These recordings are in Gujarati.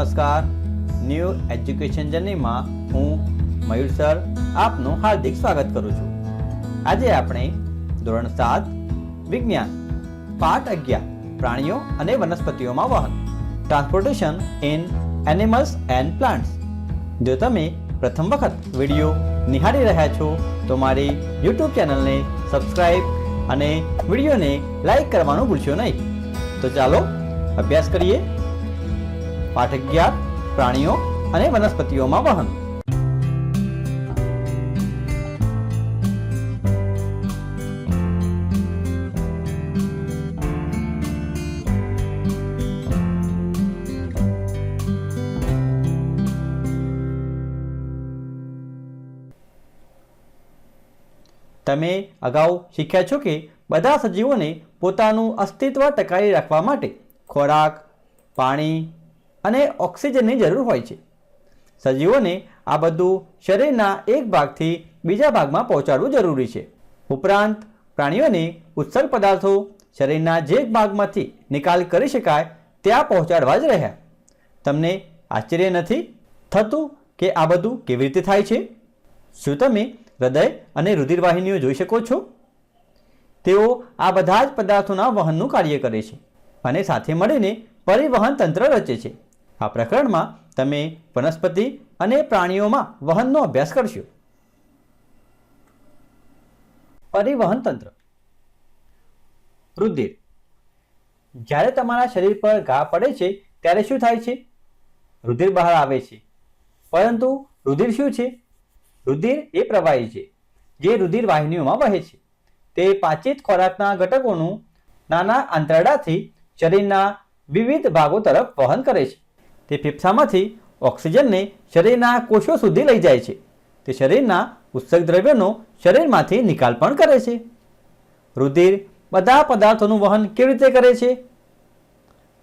નમસ્કાર. ન્યૂ એજ્યુકેશન જર્નીમાં હું મયુર સર આપનું હાર્દિક સ્વાગત કરું છું. આજે આપણે ધોરણ સાત, વિજ્ઞાન, પાઠ અગિયાર, પ્રાણીઓ અને વનસ્પતિઓમાં વહન transportation in animals and plants જો તમે પ્રથમ વખત વીડિયો નિહાળી રહ્યા છો, તો મારી યુટ્યુબ ચેનલને સબસ્ક્રાઇબ અને વિડીયોને લાઈક કરવાનું ભૂલશો નહીં. તો ચાલો અભ્યાસ કરીએ. પાઠ અગિયાર પ્રાણીઓ અને વનસ્પતિઓમાં વહન. તમે અગાઉ શીખ્યા છો કે બધા સજીવોને પોતાનું અસ્તિત્વ ટકાવી રાખવા માટે ખોરાક, પાણી અને ઓક્સિજનની જરૂર હોય છે. સજીવોને આ બધું શરીરના એક ભાગથી બીજા ભાગમાં પહોંચાડવું જરૂરી છે. ઉપરાંત, પ્રાણીઓને ઉત્સર્ગ પદાર્થો શરીરના જે ભાગમાંથી નિકાલ કરી શકાય ત્યાં પહોંચાડવા જ રહ્યા. તમને આશ્ચર્ય નથી થતું કે આ બધું કેવી રીતે થાય છે? શું તમે હૃદય અને રુધિરવાહિનીઓ જોઈ શકો છો? તેઓ આ બધા જ પદાર્થોના વહનનું કાર્ય કરે છે અને સાથે મળીને પરિવહન તંત્ર રચે છે. આ પ્રકરણમાં તમે વનસ્પતિ અને પ્રાણીઓમાં વહનનો અભ્યાસ કરશો. પરિવહન તંત્ર રુધિર. જ્યારે તમારા શરીર પર ઘા પડે છે, ત્યારે શું થાય છે? રુધિર બહાર આવે છે. પરંતુ રુધિર શું છે? રુધિર એ પ્રવાહી છે, જે રુધિર વાહિનીઓમાં વહે છે. તે પાચિત ખોરાકના ઘટકોનું નાના આંતરડાથી શરીરના વિવિધ ભાગો તરફ વહન કરે છે. તે ફેફસામાંથી ઓક્સિજનને શરીરના કોષો સુધી લઈ જાય છે. તે શરીરના ઉત્સર્ગ દ્રવ્યનો શરીરમાંથી નિકાલ પણ કરે છે. રુધિર બધા પદાર્થોનું વહન કેવી રીતે કરે છે?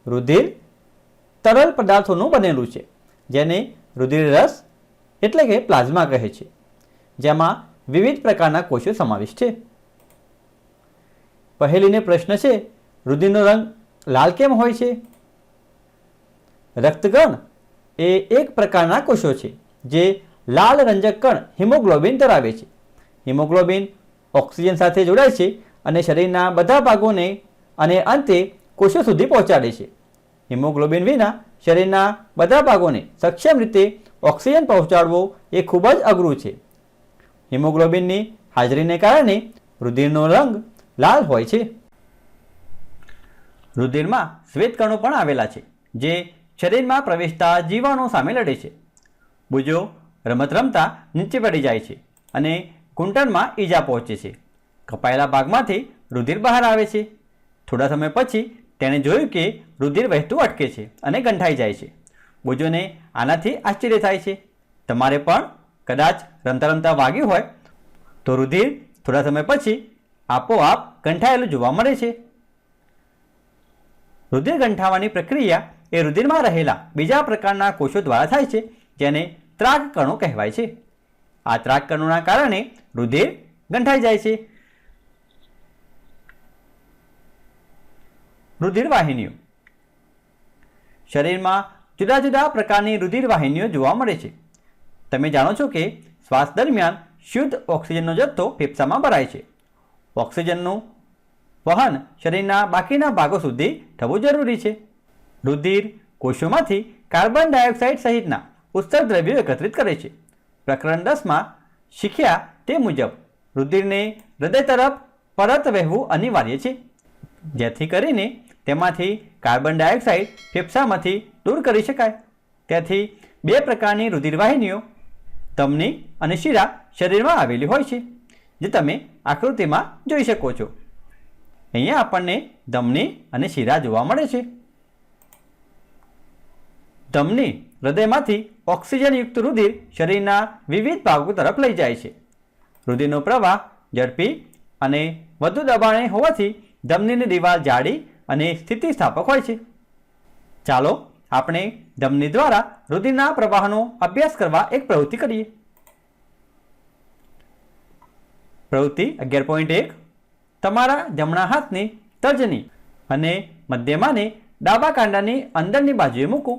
રુધિર તરલ પદાર્થોનું બનેલું છે, જેને રુધિર રસ એટલે કે પ્લાઝમા કહે છે, જેમાં વિવિધ પ્રકારના કોષો સમાવિષ્ટ છે. પહેલીને પ્રશ્ન છે, રુધિરનો રંગ લાલ કેમ હોય છે? રક્તકણ એ એક પ્રકારના કોષો છે, જે લાલ રંજક કણ હિમોગ્લોબિન ધરાવે છે. હિમોગ્લોબિન ઓક્સિજન સાથે જોડાય છે અને શરીરના બધા ભાગોને અને અંતે કોષો સુધી પહોંચાડે છે. હિમોગ્લોબિન વિના શરીરના બધા ભાગોને સક્ષમ રીતે ઓક્સિજન પહોંચાડવો એ ખૂબ જ અઘરું છે. હિમોગ્લોબિનની હાજરીને કારણે રુધિરનો રંગ લાલ હોય છે. રુધિરમાં શ્વેતકણો પણ આવેલા છે, જે શરીરમાં પ્રવેશતા જીવાણુ સામે લડે છે. બુજો રમત રમતા નીચે પડી જાય છે અને ઘૂંટણમાં ઈજા પહોંચે છે. કપાયેલા ભાગમાંથી રુધિર બહાર આવે છે. થોડા સમય પછી તેણે જોયું કે રુધિર વહેતું અટકે છે અને ગંઠાઈ જાય છે. બુજોને આનાથી આશ્ચર્ય થાય છે. તમારે પણ કદાચ રમતા રમતા વાગ્યું હોય તો રુધિર થોડા સમય પછી આપોઆપ ગંઠાયેલું જોવા મળે છે. રુધિર ગંઠાવાની પ્રક્રિયા એ રુધિરમાં રહેલા બીજા પ્રકારના કોષો દ્વારા થાય છે, જેને ત્રાક કણો કહેવાય છે. આ ત્રાક કણોના કારણે રુધિર ગંઠાઈ જાય છે. રુધિર વાહિનીઓ શરીરમાં જુદા જુદા પ્રકારની રુધિર વાહિનીઓ જોવા મળે છે. તમે જાણો છો કે શ્વાસ દરમિયાન શુદ્ધ ઓક્સિજનનો જથ્થો ફેફસામાં ભરાય છે. ઓક્સિજનનું વહન શરીરના બાકીના ભાગો સુધી થવું જરૂરી છે. રુધિર, કોષોમાંથી કાર્બન ડાયોક્સાઇડ સહિતના ઉત્સર્ગ દ્રવ્યો એકત્રિત કરે છે. પ્રકરણ દસમાં શીખ્યા તે મુજબ રુધિરને હૃદય તરફ પરત વહેવું અનિવાર્ય છે. જેથી કરીને તેમાંથી કાર્બન ડાયોક્સાઇડ ફેફસામાંથી દૂર કરી શકાય. તેથી બે પ્રકારની રુધિરવાહિનીઓ ધમની અને શિરા શરીરમાં આવેલી હોય છે, જે તમે આકૃતિમાં જોઈ શકો છો. અહીંયા આપણને ધમની અને શિરા જોવા મળે છે. ધમની હૃદયમાંથી ઓક્સિજનયુક્ત રુધિર શરીરના વિવિધ ભાગો તરફ લઈ જાય છે. રુધિરનો પ્રવાહ ઝડપી અને વધુ દબાણે હોવાથી ધમનીની દિવાલ જાડી અને સ્થિતિસ્થાપક હોય છે. ચાલો આપણે ધમની દ્વારા રુધિરના પ્રવાહનો અભ્યાસ કરવા એક પ્રવૃત્તિ કરીએ. પ્રવૃત્તિ અગિયાર પોઈન્ટ એક. તમારા જમણા હાથની તજની અને મધ્યમાને ડાબા કાંડાની અંદરની બાજુએ મૂકો.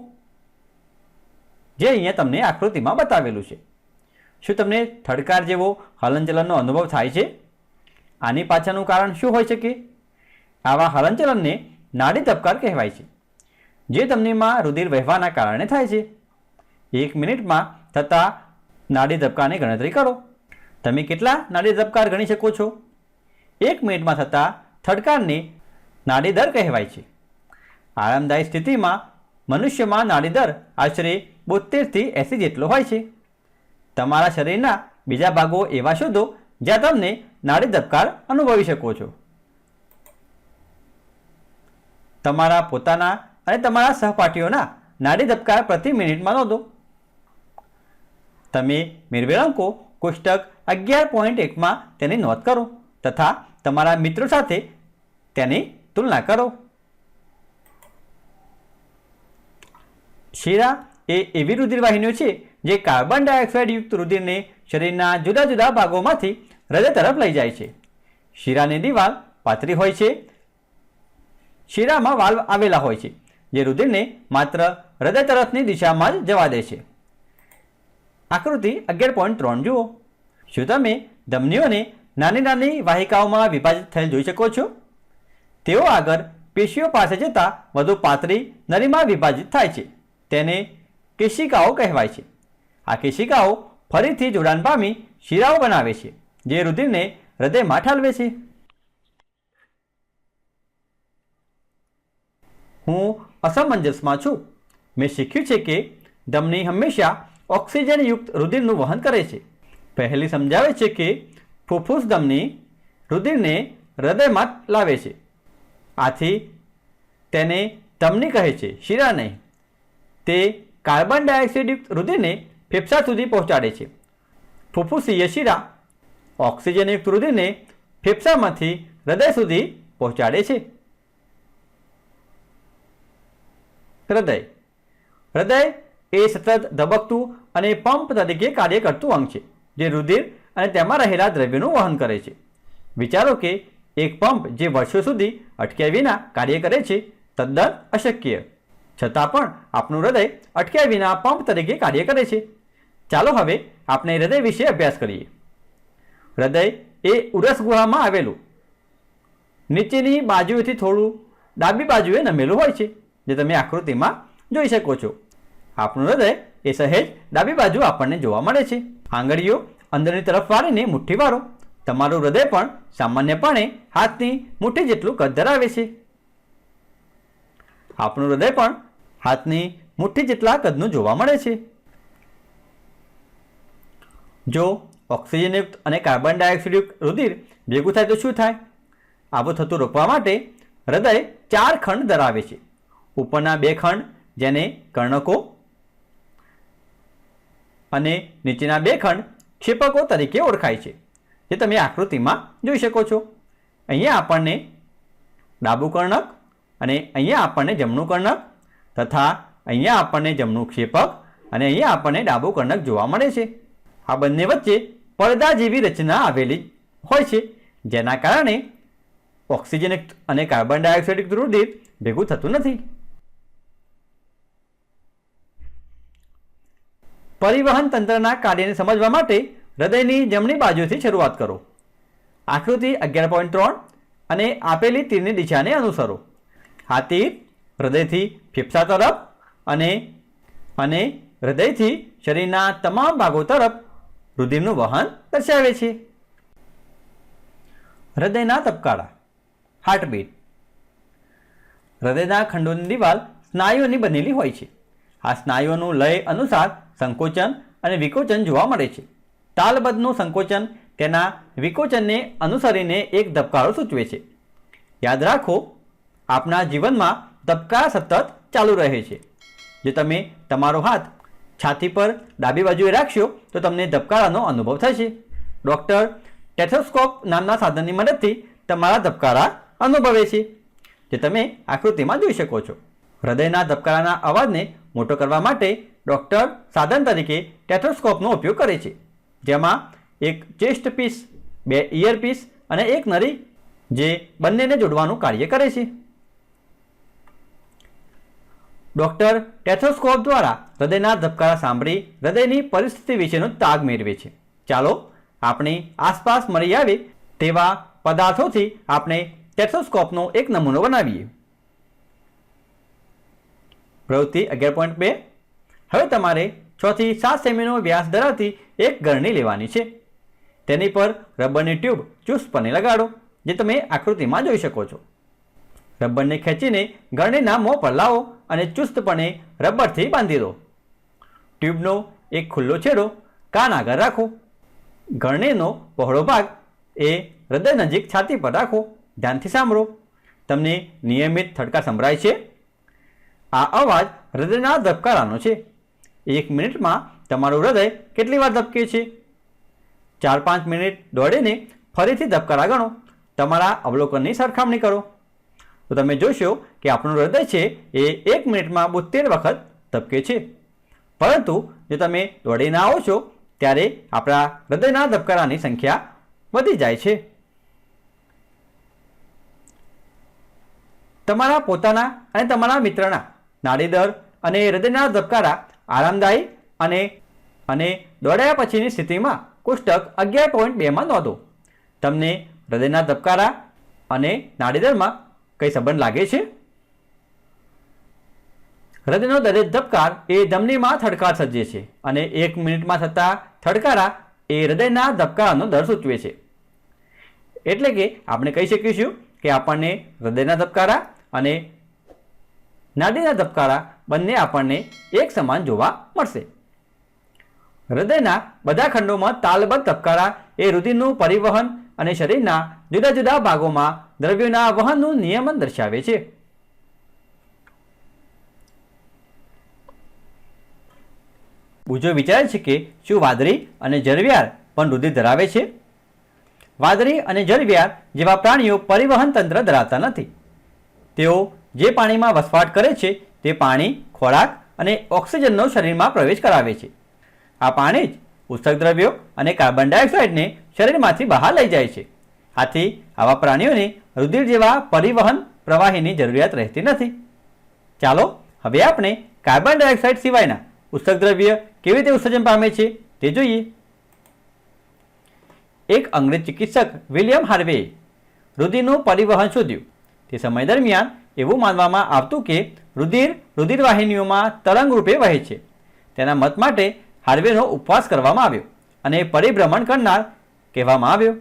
જે અહીંયા તમને આકૃતિમાં બતાવેલું છે. શું તમને થડકાર જેવો હલનચલનનો અનુભવ થાય છે? આની પાછળનું કારણ શું હોઈ શકે? આવા હલનચલનને નાડી ધબકાર કહેવાય છે. જે તમનેમાં રુધિર વહેવાના કારણે થાય છે. એક મિનિટમાં થતા નાડી ધબકારની ગણતરી કરો. તમે કેટલા નાડી ધબકાર ગણી શકો છો? એક મિનિટમાં થતા થડકારને નાડી દર કહેવાય છે. આરામદાયી સ્થિતિમાં મનુષ્યમાં નાડી દર આશરે બોતેરથી એંસી જેટલો હોય છે. તમારા શરીરના બીજા ભાગો એવા શોધો જ્યાં તમને નાડી ધબકાર અનુભવી શકો છો. તમારા પોતાના અને તમારા સહપાઠીઓના નાડી ધબકાર પ્રતિ મિનિટમાં નોંધો. તમે મેળવેલ અંકો કોષ્ટક અગિયાર પોઈન્ટ એકમાં તેની નોંધ કરો તથા તમારા મિત્રો સાથે તેની તુલના કરો. શીરા એ એવી રુધિરવાહિનીઓ છે જે કાર્બન ડાયોક્સાઇડ યુક્ત રુધિરને શરીરના જુદા જુદા ભાગોમાંથી હૃદય તરફ લઈ જાય છે. શીરાની દિવાલ પાતળી હોય છે. શીરામાં વાલ્વ આવેલા હોય છે, જે રુધિરને માત્ર હૃદય તરફની દિશામાં જ જવા દે છે. આકૃતિ અગિયાર પોઈન્ટ ત્રણ જુઓ. શું તમે ધમનીઓને નાની નાની વાહિકાઓમાં વિભાજિત થયેલ જોઈ શકો છો? તેઓ આગળ પેશીઓ પાસે જતાં વધુ પાતળી નળીમાં વિભાજિત થાય છે. તેને કેશિકાઓ કહેવાય છે. આ કેશિકાઓ ફરીથી જોડાણ પામી શિરાઓ બનાવે છે, જે રુધિરને હૃદયમાં ઠાલવે છે. હું અસમંજસમાં છું. મેં શીખ્યું છે કે ધમની હંમેશા ઓક્સિજનયુક્ત રુધિરનું વહન કરે છે. પહેલી સમજાવે છે કે ફૂફૂસ ધમની રુધિરને હૃદયમાં લાવે છે. આથી તેને ધમની કહે છે શિરા નહીં તે કાર્બન ડાયોક્સાઇડયુક્ત રુધિરને ફેફસા સુધી પહોંચાડે છે. ફુફુસીય શિરા ઓક્સિજનયુક્ત રુધિરને ફેફસામાંથી હૃદય સુધી પહોંચાડે છે. હૃદય. હૃદય એ સતત ધબકતું અને પંપ તરીકે કાર્ય કરતું અંગ છે, જે રુધિર અને તેમાં રહેલા દ્રવ્યનું વહન કરે છે. વિચારો કે એક પંપ જે વર્ષો સુધી અટક્યા વિના કાર્ય કરે છે, તદ્દન અશક્ય. છતાં પણ આપણું હૃદય અટક્યા વિના પંપ તરીકે કાર્ય કરે છે. ચાલો હવે આપણે હૃદય વિશે અભ્યાસ કરીએ. હૃદય એ ઉરસ ગુહામાં આવેલું. નીચેની બાજુએથી થોડું ડાબી બાજુએ નમેલું હોય છે, જે તમે આકૃતિમાં જોઈ શકો છો. આપણું હૃદય એ સહેજ ડાબી બાજુ આપણને જોવા મળે છે. આંગળીઓ અંદરની તરફ વાળીને મુઠ્ઠી વાળો. તમારું હૃદય પણ સામાન્યપણે હાથની મુઠ્ઠી જેટલું કદ ધરાવે છે. આપણું હૃદય પણ હાથની મુઠ્ઠી જેટલા કદનું જોવા મળે છે. જો ઓક્સિજનયુક્ત અને કાર્બન ડાયોક્સાઇડયુક્ત રુધિર ભેગું થાય તો શું થાય? આવું થતું રોકવા માટે હૃદય ચાર ખંડ ધરાવે છે. ઉપરના બે ખંડ જેને કર્ણકો અને નીચેના બે ખંડ ક્ષેપકો તરીકે ઓળખાય છે, જે તમે આકૃતિમાં જોઈ શકો છો. અહીંયા આપણને ડાબું કર્ણક અને અહીંયા આપણને જમણું કર્ણક તથા અહીંયા આપણને જમણું ક્ષેપક અને અહીંયા આપણને ડાબું કર્ણક જોવા મળે છે. આ બંને વચ્ચે પડદા જેવી રચના આવેલી હોય છે, જેના કારણે ઓક્સિજન અને કાર્બન ડાયોક્સાઇડ રુધિર ભેગું થતું નથી. પરિવહન તંત્રના કાર્યને સમજવા માટે હૃદયની જમણી બાજુથી શરૂઆત કરો. આકૃતિ અગિયાર પોઈન્ટ ત્રણ અને આપેલી તીરની દિશાને અનુસરો. આ તીર હૃદયથી ફેફસા તરફ અને અને હૃદયથી શરીરના તમામ ભાગો તરફ રુધિરનું વહન દર્શાવે છે. હૃદયના તબકારા હાર્ટબીટ હૃદયના ખંડોની દિવાલ સ્નાયુઓની બનેલી હોય છે. આ સ્નાયુઓનું લય અનુસાર સંકોચન અને વિકોચન જોવા મળે છે. તાલબદ્ધનું સંકોચન તેના વિકોચનને અનુસરીને એક ધબકારો સૂચવે છે. યાદ રાખો, આપના જીવનમાં ધબકારા સતત ચાલુ રહે છે. જો તમે તમારો હાથ છાતી પર ડાબી બાજુએ રાખશો, તો તમને ધબકારાનો અનુભવ થશે. ડૉક્ટર ટેથોસ્કોપ નામના સાધનની મદદથી તમારા ધબકારા અનુભવે છે. જે તમે આકૃતિમાં જોઈ શકો છો. હૃદયના ધબકારાના અવાજને મોટો કરવા માટે ડૉક્ટર સાધન તરીકે ટેથોસ્કોપનો ઉપયોગ કરે છે. જેમાં એક ચેસ્ટ પીસ, બે ઇયર પીસ અને એક નળી જે બંનેને જોડવાનું કાર્ય કરે છે. ડૉક્ટર ટેથોસ્કોપ દ્વારા હૃદયના ધબકારા સાંભળી હૃદયની પરિસ્થિતિ વિશેનો તાગ મેળવે છે. ચાલો આપણી આસપાસ મળી આવે તેવા પદાર્થોથી આપણે ટેથોસ્કોપનો એક નમૂનો બનાવીએ. પ્રવૃત્તિ અગિયાર પોઈન્ટ બે. હવે તમારે છથી સાત સેમીનો વ્યાસ ધરાવતી એક ગરણી લેવાની છે. તેની પર રબરની ટ્યુબ ચુસ્તપણે લગાડો, જે તમે આકૃતિમાં જોઈ શકો છો. રબરને ખેંચીને ગરણીના મોં પર લાવો. અને ચુસ્તપણે રબરથી બાંધી દો. ટ્યુબનો એક ખુલ્લો છેડો કાન આગળ રાખો. ગરણીનો પહોળો ભાગ એ હૃદય નજીક છાતી પર રાખો. ધ્યાનથી સાંભળો. તમને નિયમિત થડકા સંભળાય છે. આ અવાજ હૃદયના ધબકારાનો છે. એક મિનિટમાં તમારું હૃદય કેટલી વાર ધબકે છે? ચાર પાંચ મિનિટ દોડીને ફરીથી ધબકારા ગણો. તમારા અવલોકનની સરખામણી કરો. તો તમે જોશો કે આપણું હૃદય છે એ એક મિનિટમાં બોતેર વખત ધબકે છે. પરંતુ જો તમે દોડીને આવો છો, ત્યારે આપણા હૃદયના ધબકારાની સંખ્યા વધી જાય છે. તમારા પોતાના અને તમારા મિત્રના નાડીદર અને હૃદયના ધબકારા આરામદાયી અને અને દોડાયા પછીની સ્થિતિમાં કોષ્ટક અગિયાર પોઈન્ટ બેમાં નોંધો. તમને હૃદયના ધબકારા અને નાડીદરમાં કંઈ સંબંધ લાગે છે? હૃદયનો દરેક ધબકાર એ ધમનીમાં થડકાર સર્જે છે અને એક મિનિટમાં થતા થડકારા એ હૃદયના ધબકારાનો દર સૂચવે છે. એટલે કે આપણે કહી શકીશું કે આપણને હૃદયના ધબકારા અને નાડીના ધબકારા બંને આપણને એક સમાન જોવા મળશે. હૃદયના બધા ખંડોમાં તાલબદ્ધ ધબકારા એ રુધિરનું પરિવહન અને શરીરના જુદા જુદા ભાગોમાં દ્રવ્યોના વહનનું નિયમન દર્શાવે છે. બીજો વિચારે છે કે શું વાદળી અને જરવિયાર પણ રુધિર ધરાવે છે? વાદળી અને જરવિયાર જેવા પ્રાણીઓ પરિવહન તંત્ર ધરાવતા નથી. તેઓ જે પાણીમાં વસવાટ કરે છે તે પાણી, ખોરાક અને ઓક્સિજનનો શરીરમાં પ્રવેશ કરાવે છે. આ પાણી જ ઉત્સર્ગ દ્રવ્યો અને કાર્બન ડાયોક્સાઇડને શરીરમાંથી બહાર લઈ જાય છે. આથી આવા પ્રાણીઓને રુધિર જેવા પરિવહન પ્રવાહીની જરૂરિયાત રહેતી નથી. ચાલો, હવે આપણે કાર્બન ડાયોક્સાઇડ સિવાયના ઉત્સર્ગ દ્રવ્ય કેવી રીતે ઉત્સર્જન પામે છે તે જોઈએ. એક અંગ્રેજ ચિકિત્સક, વિલિયમ હાર્વે, રુધિરનું પરિવહન શોધ્યું. તે સમય દરમિયાન એવું માનવામાં આવતું કે રુધિર રુધિરવાહિનીઓમાં તરંગ વહે છે. તેના મત માટે હાર્વેનો ઉપવાસ કરવામાં આવ્યો અને પરિભ્રમણ કરનાર કહેવામાં આવ્યો.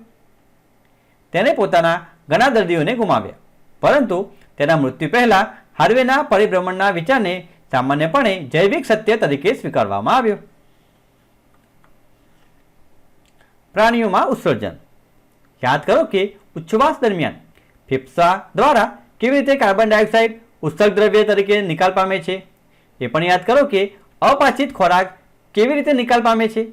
તેને પોતાના ઘણા દર્દીઓને ગુમાવ્યા. પરંતુ તેના મૃત્યુ પહેલાં હાર્વેના પરિભ્રમણના વિચારને સામાન્યપણે જૈવિક સત્ય તરીકે સ્વીકારવામાં આવ્યો. પ્રાણીઓમાં ઉત્સર્જન. યાદ કરો કે ઉચ્છવાસ દરમિયાન ફેફસા દ્વારા કેવી રીતે કાર્બન ડાયોક્સાઇડ ઉત્સર્ગ દ્રવ્ય તરીકે નિકાલ પામે છે? એ પણ યાદ કરો કે અપાચિત ખોરાક કેવી રીતે નિકાલ પામે છે?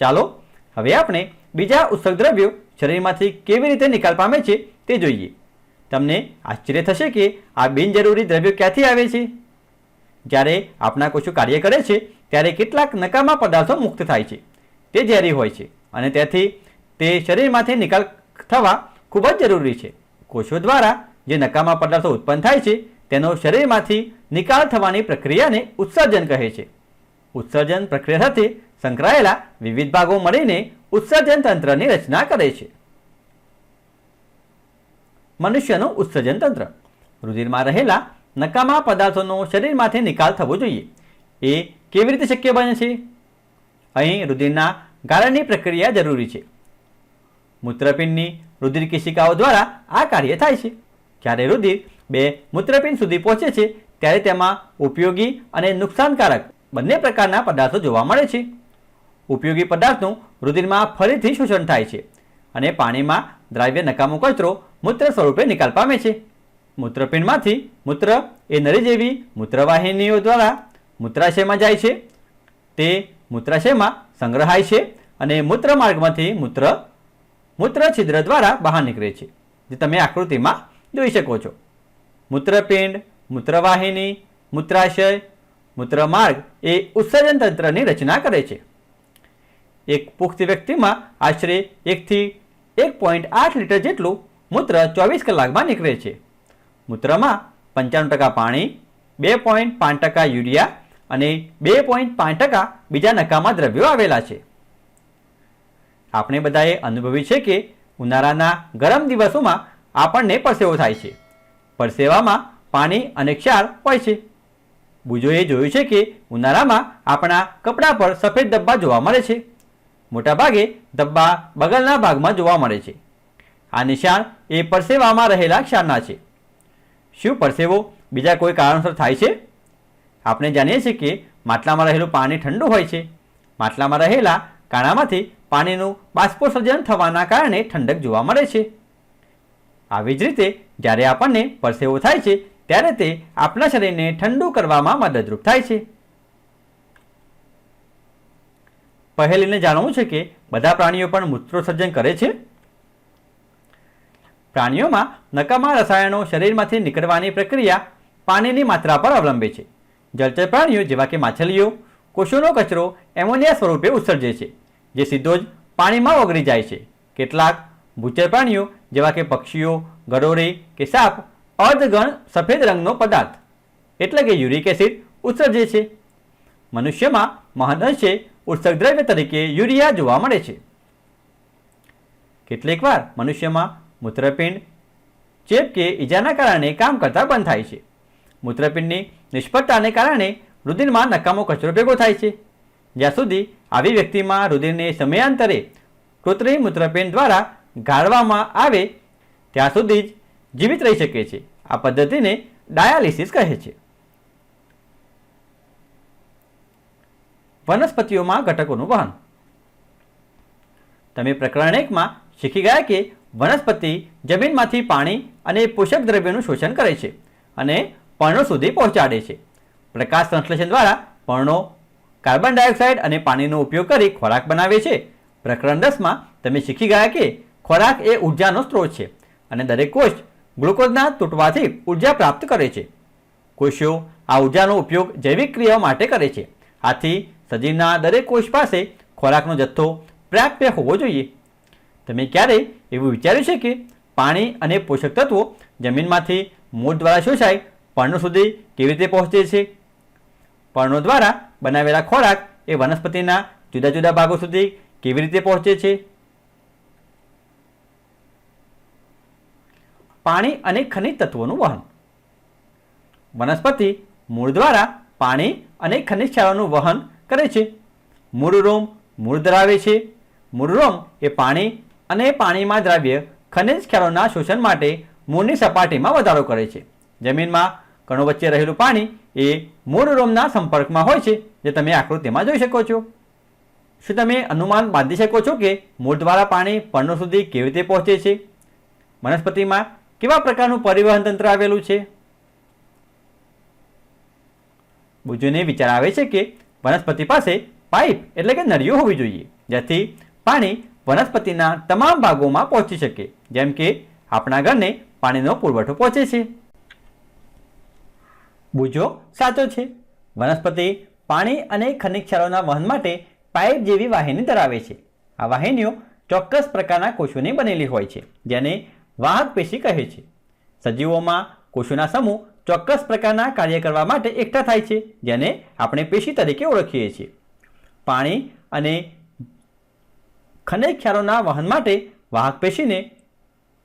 ચાલો, હવે આપણે બીજા ઉત્સર્ગ દ્રવ્યો શરીરમાંથી કેવી રીતે નિકાલ પામે છે તે જોઈએ. તમને આશ્ચર્ય થશે કે આ બિનજરૂરી દ્રવ્યો ક્યાંથી આવે છે? જ્યારે આપણા કોષો કાર્ય કરે છે, ત્યારે કેટલાક નકામા પદાર્થો મુક્ત થાય છે. તે ઝેરી હોય છે અને તેથી તે શરીરમાંથી નિકાલ થવા ખૂબ જ જરૂરી છે. કોષો દ્વારા જે નકામા પદાર્થો ઉત્પન્ન થાય છે, તેનો શરીરમાંથી નિકાલ થવાની પ્રક્રિયાને ઉત્સર્જન કહે છે. ઉત્સર્જન પ્રક્રિયા સાથે સંકળાયેલા વિવિધ ભાગો મળીને ઉત્સર્જન તંત્રની રચના કરે છે. મનુષ્યનું ઉત્સર્જન તંત્ર. રુધિરમાં રહેલા નકામા પદાર્થોનો શરીરમાંથી નિકાલ થવો જોઈએ. એ કેવી રીતે શક્ય બને છે? અહીં રુધિરના ગાળણની પ્રક્રિયા જરૂરી છે. મૂત્રપિંડની રુધિર કેશિકાઓ દ્વારા આ કાર્ય થાય છે. જ્યારે રુધિર બે મૂત્રપિંડ સુધી પહોંચે છે, ત્યારે તેમાં ઉપયોગી અને નુકસાનકારક બંને પ્રકારના પદાર્થો જોવા મળે છે. ઉપયોગી પદાર્થનું રુધિરમાં ફરીથી શોષણ થાય છે અને પાણીમાં દ્રાવ્ય નકામો કચરો મૂત્ર સ્વરૂપે નિકાલ પામે છે. મૂત્રપિંડમાંથી મૂત્ર એ નળી જેવી મૂત્રવાહિનીઓ દ્વારા મૂત્રાશયમાં જાય છે. તે મૂત્રાશયમાં સંગ્રહાય છે અને મૂત્ર માર્ગમાંથી મૂત્ર મૂત્ર છિદ્ર દ્વારા બહાર નીકળે છે, જે તમે આકૃતિમાં જોઈ શકો છો. મૂત્રપિંડ, મૂત્રવાહિની, મૂત્રાશય, મૂત્રમાર્ગ એ ઉત્સર્જન તંત્રની રચના કરે છે. એક પુખ્ત વ્યક્તિમાં આશરે એકથી એક પોઈન્ટ આઠ લીટર જેટલું મૂત્ર ચોવીસ કલાકમાં નીકળે છે. મૂત્રમાં પંચાણું ટકા પાણી, બે પોઈન્ટ પાંચ ટકા યુરિયા અને બે પોઈન્ટ પાંચ ટકા બીજા નકામા દ્રવ્યો આવેલા છે. આપણે બધાએ અનુભવ્યું છે કે ઉનાળાના ગરમ દિવસોમાં આપણને પરસેવો થાય છે. પરસેવામાં પાણી અને ક્ષાર હોય છે. બુજોએ જોયું છે કે ઉનાળામાં આપણા કપડાં પર સફેદ ધબ્બા જોવા મળે છે. મોટાભાગે ધબ્બા બગલના ભાગમાં જોવા મળે છે. આ નિશાન એ પરસેવામાં રહેલા ક્ષારના છે. શું પરસેવો બીજા કોઈ કારણસર થાય છે? આપણે જાણીએ છીએ કે માટલામાં રહેલું પાણી ઠંડુ હોય છે. માટલામાં રહેલા કાણામાંથી પાણીનું બાષ્પોસર્જન થવાના કારણે ઠંડક જોવા મળે છે. આવી જ રીતે જ્યારે આપણને પરસેવો થાય છે, ત્યારે તે આપણા શરીરને ઠંડુ કરવામાં મદદરૂપ થાય છે. પહેલીને જાણવું છે કે બધા પ્રાણીઓ પણ મૂત્રોસર્જન કરે છે? પ્રાણીઓમાં નકામા રસાયણો શરીરમાંથી નીકળવાની પ્રક્રિયા પાણીની માત્રા પર અવલંબે છે. જળચર પ્રાણીઓ જેવા કે માછલીઓ, કોષોનો કચરો એમોનિયા સ્વરૂપે ઉત્સર્જે છે, જે સીધો જ પાણીમાં ઓગળી જાય છે. કેટલાક ભૂચર પ્રાણીઓ જેવા કે પક્ષીઓ, ગરોળી કે સાપ, અર્ધગણ સફેદ રંગનો પદાર્થ, એટલે કે યુરિક એસિડ, ઉત્સર્જે છે. મનુષ્યમાં મહદઅંશે ઉત્સર્ગ દ્રવ્ય તરીકે યુરિયા જોવા મળે છે. કેટલીકવાર મનુષ્યમાં મૂત્રપિંડ ચેપ કે ઈજાના કારણે કામ કરતા બંધ થાય છે. મૂત્રપિંડની નિષ્ફળતાને કારણે રુધિરમાં નકામો કચરો ભેગો થાય છે. જ્યાં સુધી આવી વ્યક્તિમાં રુધિરને સમયાંતરે કૃત્રિમ મૂત્રપિંડ દ્વારા ગાળવામાં આવે, ત્યાં સુધી જ જીવિત રહી શકે છે. આ પદ્ધતિને ડાયાલિસિસ કહે છે. વનસ્પતિઓમાં ઘટકોનું વહન. તમે પ્રકરણ એકમાં શીખી ગયા કે વનસ્પતિ જમીનમાંથી પાણી અને પોષક દ્રવ્યોનું શોષણ કરે છે અને પર્ણો સુધી પહોંચાડે છે. પ્રકાશ સંશ્લેષણ દ્વારા પર્ણો કાર્બન ડાયોક્સાઇડ અને પાણીનો ઉપયોગ કરી ખોરાક બનાવે છે. પ્રકરણ દસમાં તમે શીખી ગયા કે ખોરાક એ ઉર્જાનો સ્ત્રોત છે અને દરેક કોષ ગ્લુકોઝના તૂટવાથી ઊર્જા પ્રાપ્ત કરે છે. કોષો આ ઉર્જાનો ઉપયોગ જૈવિક ક્રિયાઓ માટે કરે છે. આથી સજીવના દરેક કોષ પાસે ખોરાકનો જથ્થો પ્રાપ્ય હોવો જોઈએ. તમે ક્યારેય એવું વિચાર્યું છે કે પાણી અને પોષક તત્વો જમીનમાંથી મૂળ દ્વારા શોષાય, પર્ણો સુધી કેવી રીતે પહોંચે છે? પર્ણો દ્વારા બનાવેલા ખોરાક એ વનસ્પતિના જુદા જુદા ભાગો સુધી કેવી રીતે પહોંચે છે? પાણી અને ખનિજ તત્વોનું વહન. વનસ્પતિ મૂળ દ્વારા પાણી અને ખનિજ ક્ષારોનું વહન કરે છે. મૂળ રોમ મૂળ ધરાવે છે. મૂળ રોમ એ પાણી અને પાણીમાં દ્રાવ્ય ખનિજ ક્ષારોના શોષણ માટે મૂળની સપાટીમાં વધારો કરે છે. જમીનમાં કણો વચ્ચે રહેલું પાણી એ મૂળ રોમના સંપર્કમાં હોય છે, જે તમે આકૃતિમાં જોઈ શકો છો. શું તમે અનુમાન બાંધી શકો છો કે મૂળ દ્વારા પાણી પર્ણો સુધી કેવી રીતે પહોંચે છે? વનસ્પતિમાં કેવા પ્રકારનું પરિવહન તંત્ર આવેલું છે? બુજુને વિચાર આવે છે કે વનસ્પતિ પાસે પાઇપ એટલે કે નળીઓ હોવી જોઈએ, જેથી પાણી વનસ્પતિના તમામ ભાગોમાં પહોંચી શકે, જેમ કે આપણા ઘરને પાણીનો પુરવઠો પહોંચે છે. બુજો સાચો છે. વનસ્પતિ પાણી અને ખનિજ ક્ષારોના વહન માટે પાઇપ જેવી વાહિની ધરાવે છે. આ વાહિનીઓ ચોક્કસ પ્રકારના કોષોની બનેલી હોય છે, જેને વાહક પેશી કહે છે. સજીવોમાં કોષોના સમૂહ ચોક્કસ પ્રકારના કાર્ય કરવા માટે એકઠા થાય છે, જેને આપણે પેશી તરીકે ઓળખીએ છીએ. પાણી અને ખનિજ ક્ષારોના વહન માટે વાહક પેશીને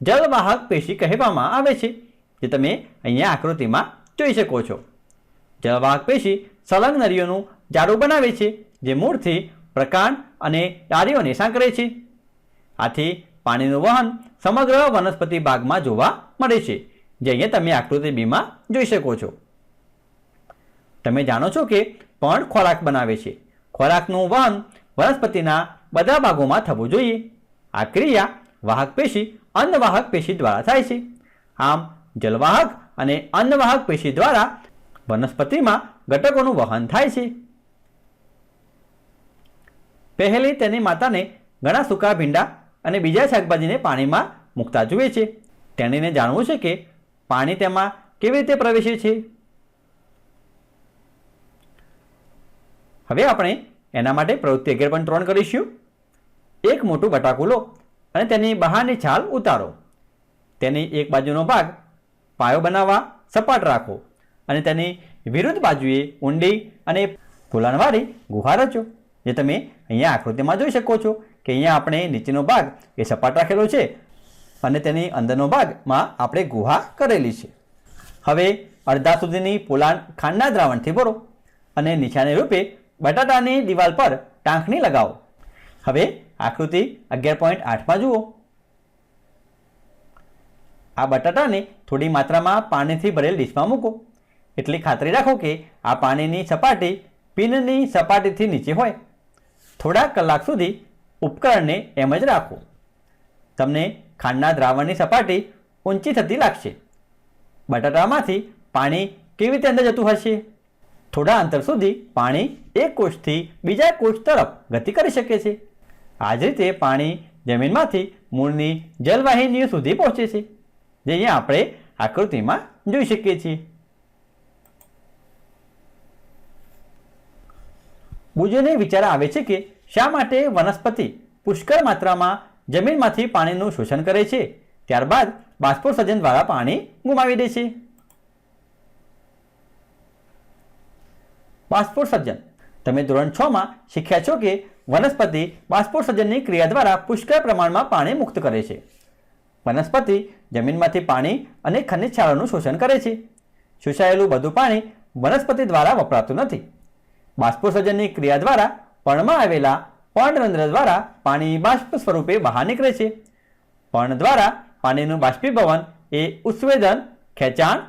જલવાહક પેશી કહેવામાં આવે છે, જે તમે અહીંયા આકૃતિમાં જોઈ શકો છો. જલવાહક પેશી સળંગ નળીઓનું જાડું બનાવે છે, જે મૂળથી પ્રકાંડ અને ડાળીઓને સાંકળે છે. આથી પાણીનું વહન સમગ્ર વનસ્પતિ ભાગમાં જોવા મળે છે, જે અહીંયા તમે આકૃતિ બીમાં જોઈ શકો છો. તમે જાણો છો કે પણ ખોરાક બનાવે છે. ખોરાકનું વહન વનસ્પતિના બધા ભાગોમાં થવું જોઈએ. આ ક્રિયા વાહક પેશી અન્નવાહક પેશી દ્વારા થાય છે. આમ, જલવાહક અને અન્નવાહક પેશી દ્વારા વનસ્પતિમાં ઘટકોનું વહન થાય છે. પહેલી તેની માતાને ઘણા સૂકા ભીંડા અને બીજા શાકભાજીને પાણીમાં મૂકતા જુએ છે. તેણીને જાણવું છે કે પાણી તેમાં કેવી રીતે પ્રવેશે છે. હવે આપણે એના માટે પ્રવૃત્તિ અગિયાર પણ ત્રણ કરીશું. એક મોટું બટાકું લો અને તેની બહારની છાલ ઉતારો. તેની એક બાજુનો ભાગ પાયો બનાવવા સપાટ રાખો અને તેની વિરુદ્ધ બાજુએ ઊંડી અને પોલાણવાળી ગુહા રચો. જે તમે અહીંયા આકૃતિમાં જોઈ શકો છો કે અહીંયા આપણે નીચેનો ભાગ એ સપાટ રાખેલો છે અને તેની અંદરનો ભાગમાં આપણે ગુહા કરેલી છે. હવે અડધા સુધીની પોલાણ ખાંડના દ્રાવણથી ભરો અને નિશાની રૂપે બટાટાની દિવાલ પર ટાંકણી લગાવો. હવે આકૃતિ અગિયાર પોઈન્ટ આઠમાં જુઓ. આ બટાટાને થોડી માત્રામાં પાણીથી ભરેલ ડીશમાં મૂકો. એટલી ખાતરી રાખો કે આ પાણીની સપાટી પિનની સપાટીથી નીચે હોય. થોડા કલાક સુધી ઉપકરણને એમ જ રાખો. તમને ખાંડના દ્રાવણની સપાટી ઊંચી થતી લાગશે. બટાટામાંથી પાણી કેવી રીતે અંદર જતું હશે? થોડા અંતર સુધી પાણી એક કોષથી બીજા કોષ તરફ ગતિ કરી શકે છે. આ જ રીતે પાણી જમીનમાંથી મૂળની જલવાહિનીઓ સુધી પહોંચે છે. જે અહીંયા આપણે આકૃતિમાં જોઈ શકીએ છીએ. બુજોને વિચાર આવે છે કે શા માટે વનસ્પતિ પુષ્કળ માત્રામાં જમીનમાંથી પાણીનું શોષણ કરે છે? ત્યારબાદ બાષ્પોત્સર્જન દ્વારા પાણી ગુમાવી દે છે. બાષ્પોત્સર્જન. તમે ધોરણ છ માં શીખ્યા છો કે વનસ્પતિ બાષ્પોત્સર્જનની ક્રિયા દ્વારા પુષ્કળ પ્રમાણમાં પાણી મુક્ત કરે છે. વનસ્પતિ જમીનમાંથી પાણી અને ખનિજ ક્ષારોનું શોષણ કરે છે. શોષાયેલું બધું પાણી વનસ્પતિ દ્વારા વપરાતું નથી. બાષ્પોત્સર્જનની ક્રિયા દ્વારા પર્ણમાં આવેલા પર્ણરંધ્ર દ્વારા પાણી બાષ્પ સ્વરૂપે બહાર નીકળે છે. પર્ણ દ્વારા પાણીનું બાષ્પીભવન એ ઉત્સવેદન, ખેંચાણ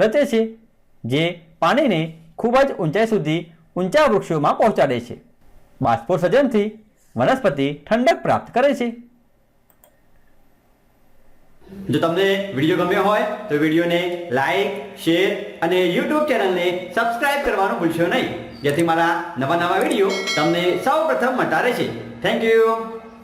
રચે છે, જે પાણીને ખૂબ જ ઊંચાઈ સુધી ઊંચા વૃક્ષોમાં પહોંચાડે છે. બાષ્પોત્સર્જનથી વનસ્પતિ ઠંડક પ્રાપ્ત કરે છે. જો તમને વીડિયો ગમ્યો હોય, તો વિડીયોને લાઈક, શેર અને યુટ્યુબ ચેનલને સબસ્ક્રાઇબ કરવાનું ભૂલશો નહીં. જેથી મારા નવા નવા વીડિયો તમને સૌ પ્રથમ મળતા રહેશે. Thank you